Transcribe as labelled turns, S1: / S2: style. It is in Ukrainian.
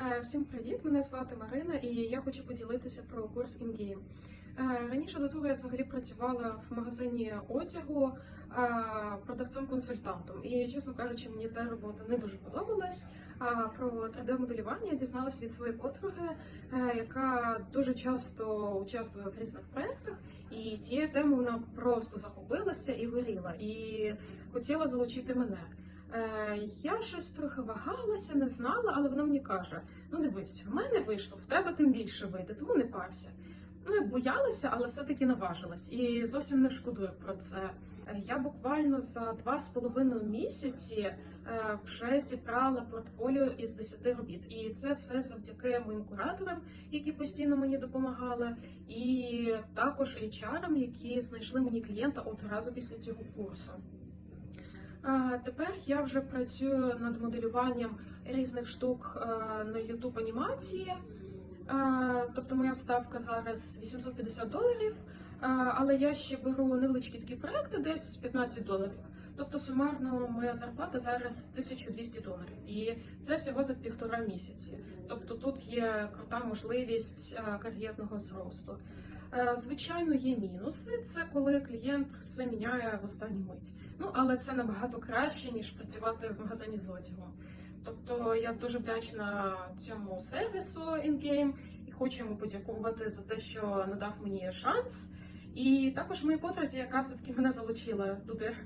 S1: Е, Всім привіт! Мене звати Марина, і я хочу поділитися про курс InGame. Е, Раніше до того я взагалі працювала в магазині одягу е, продавцем-консультантом. І, чесно кажучи, мені та робота не дуже подобалась. Про 3D-моделювання я дізналась від своєї подруги, яка дуже часто участвує в різних проєктах, і цією темою вона просто захопилася і горіла, і хотіла залучити мене. Е, Я щось трохи вагалася, не знала, але вона мені каже: ну дивись, в мене вийшло, в тебе тим більше вийде, тому не парся. Ну, я боялася, але все-таки наважилась і зовсім не шкодую про це. Е, Я буквально за два з половиною місяці е, вже зібрала портфоліо із 10 робіт. І це все завдяки моїм кураторам, які постійно мені допомагали, і також HR, які знайшли мені клієнта одразу після цього курсу. Тепер я вже працюю над моделюванням різних штук на YouTube анімації. Тобто моя ставка зараз 850 доларів, але я ще беру невеличкі такі проекти, десь 15 доларів. Тобто сумарно моя зарплата зараз 1200 доларів, і це всього за півтора місяці. Тобто тут є крута можливість кар'єрного зросту. Е, Звичайно, є мінуси. Це коли клієнт все міняє в останню мить. Ну але це набагато краще ніж працювати в магазині з одягом. Тобто я дуже вдячна цьому сервісу InGame і хочу йому подякувати за те, що надав мені шанс, і також моїй подрузі, яка все таки мене залучила туди.